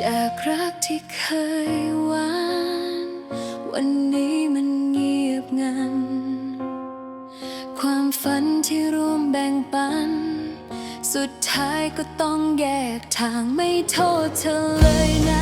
จากรักที่เคยหวาน วันนี้มันเงียบงัน ความฝันที่ร่วมแบ่งปัน สุดท้ายก็ต้องแยกทางไม่โทษเธอเลยนะ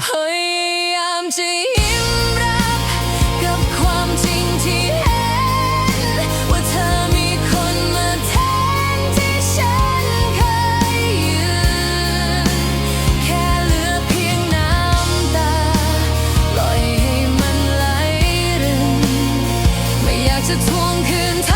พยายามจะยิ้มรับกับความจริงที่เห็น ว่าเธอมีคนมาแทนที่ฉันเคยยืน แค่เหลือเพียงน้ำตาปล่อยให้มันไหลรินไม่อยากจะทวงคืนทั้ง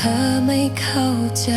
เธอไม่เข้าใจ